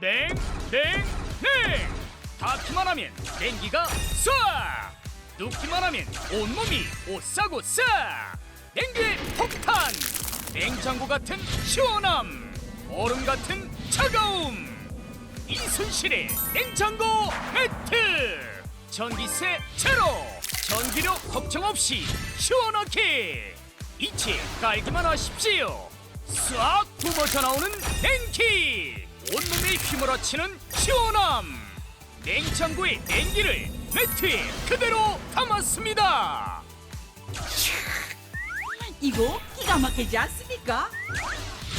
냉, 냉, 냉. 닿기만 하면 냉기가 쏴. 눕기만 하면 온몸이 싸. 냉기의 폭탄. 냉장고 같은 시원함. 얼음 같은 차가움. 이순실의 냉장고 매트. 전기세 제로. 전기료 걱정 없이 시원하게. 이치 깔기만 하십시오. 싹 뿜어져 나오는 냉기. 온몸에 휘몰아치는 시원함. 냉장고의 냉기를 매트에 그대로 담았습니다. 이거 기가 막히지 않습니까?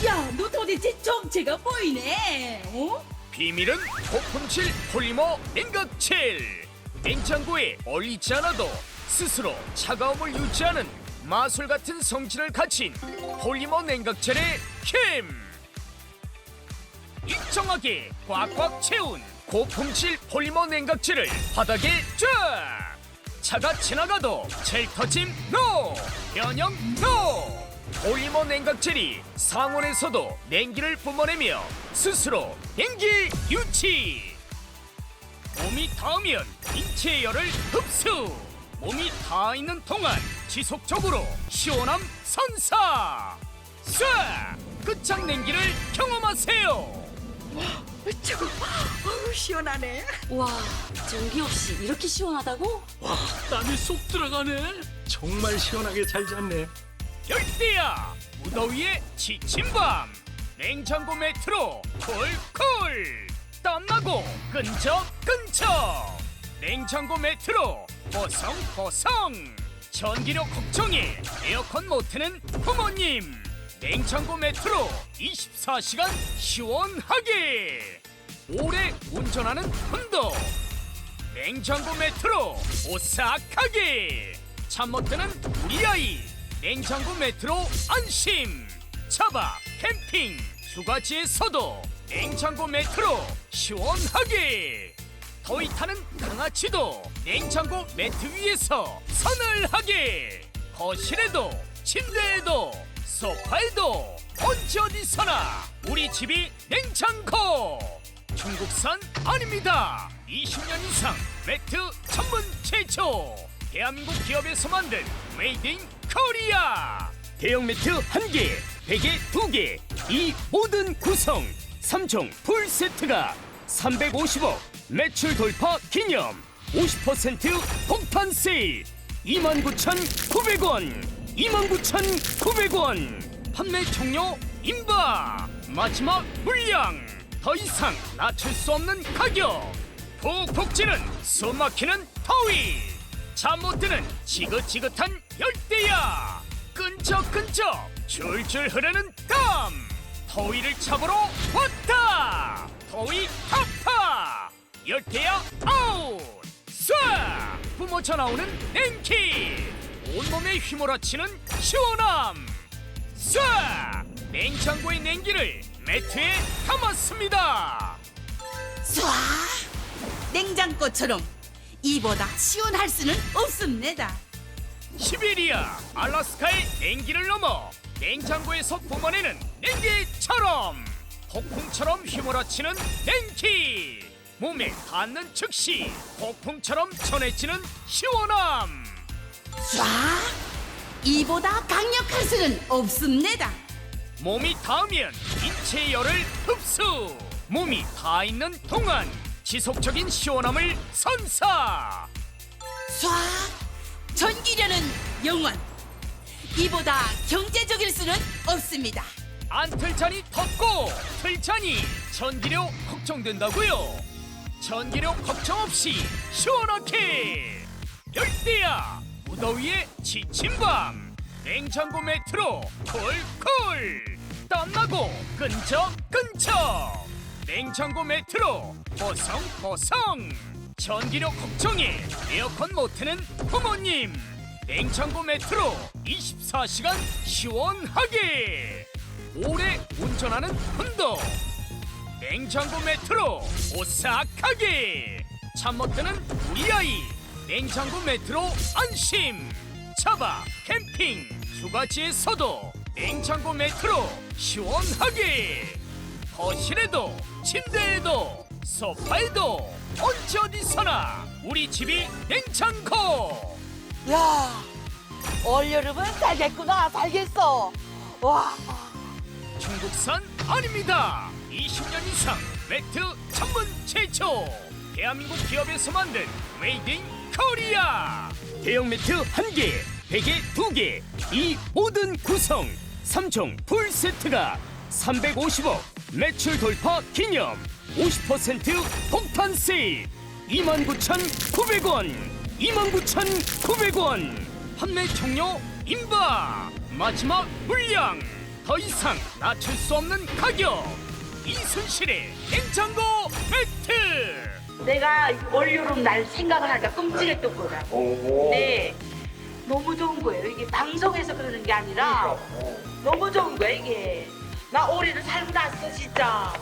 야, 너 도대체 정체가 보이네. 어? 비밀은 고품질 폴리머 냉각칠. 냉장고에 얼리지 않아도 스스로 차가움을 유지하는 마술 같은 성질을 가진 폴리머 냉각젤의 힘. 일정하게 꽉꽉 채운 고품질 폴리머 냉각질을 바닥에 쫙! 차가 지나가도 젤 터짐 노! 변형 노! 폴리머 냉각젤이 상온에서도 냉기를 뿜어내며 스스로 냉기 유치! 몸이 닿으면 인체의 열을 흡수! 몸이 닿아 있는 동안 지속적으로 시원함 선사! 쏴! 끝장 냉기를 경험하세요! 저거, 어우, 시원하네. 와, 전기 없이 이렇게 시원하다고? 땀이 쏙 들어가네. 정말 시원하게 잘 잤네. 열대야 무더위에 지친 밤 냉장고 매트로 콜콜 땀나고 끈적끈적 냉장고 매트로 보성보성 전기료 걱정에 에어컨 못 트는 부모님 냉장고 매트로 24시간 시원하게 오래 운전하는 분도. 냉장고 매트로 오싹하게 잠 못 드는 우리 아이. 냉장고 매트로 안심. 차박 캠핑 휴가지에서도. 냉장고 매트로 시원하게. 더위 타는 강아지도 냉장고 매트 위에서 서늘하게. 거실에도 침대에도 소파에도 언제 어디서나 우리 집이 냉장고 중국산 아닙니다. 20년 이상 매트 전문 제조. 대한민국 기업에서 만든 메이드 인 코리아. 대형 매트 한개 베개 두개이 모든 구성 3종 풀 세트가 350억 매출 돌파 기념 50% 폭탄 세일 29,900원 29,900원. 판매 종료 임박 마지막 물량. 더 이상 낮출 수 없는 가격. 푹푹 찌는 숨 막히는 더위. 잠 못 드는 지긋지긋한 열대야. 끈적끈적 줄줄 흐르는 땀. 더위를 잡으러 왔다. 더위 타파. 열대야 아웃. 쏴! 뿜어져 나오는 냉기 온몸에 휘몰아치는 시원함 쏴 냉장고의 냉기를 매트에 담았습니다 쏴! 냉장고처럼 이보다 시원할 수는 없습니다. 시베리아, 알라스카의 냉기를 넘어 냉장고에서 뿜어내는 냉기처럼 폭풍처럼 휘몰아치는 냉기 몸에 닿는 즉시 폭풍처럼 전해지는 시원함 쏴! 이보다 강력할 수는 없습니다. 몸이 닿으면 인체의 열을 흡수 몸이 닿아 있는 동안 지속적인 시원함을 선사 쏴! 전기료는 영원. 이보다 경제적일 수는 없습니다. 안 틀자니 덥고 틀자니 전기료 걱정된다고요 전기료 걱정 없이 시원하게 열대야 무더위에 지친 밤. 냉장고 매트로 콜콜. 땀나고 끈적 끈적 냉장고 매트로 보성 보성. 전기료 걱정에 에어컨 못 트는 부모님. 냉장고 매트로 24시간 시원하게. 오래 운전하는 분도. 냉장고 매트로 오싹하게. 잠 못 드는 우리 아이 냉장고 매트로 안심. 차박 캠핑 휴가지에서도 냉장고 매트로 시원하게. 거실에도 침대에도 소파에도 언제 어디서나 우리 집이 냉장고. 야, 올 여름은 살겠구나, 살겠어. 와, 중국산 아닙니다. 20년 이상 매트 전문 제조. 대한민국 기업에서 만든 인 코리아 대형 매트 한개 베개 두개이 모든 구성 3종 풀세트가 350억 매출 돌파 기념 50% 폭탄 세일. 29,900원 29,900원. 판매 종료 임박 마지막 물량. 더 이상 낮출 수 없는 가격. 이순실의 냉장고 매트 내가 올 여름 날 생각을 하니까 끔찍했던 거다. 네. 너무 좋은 거예요. 이게 방송에서 그러는 게 아니라 너무 좋은 거야, 이게. 나 올해를 살고 났어, 진짜.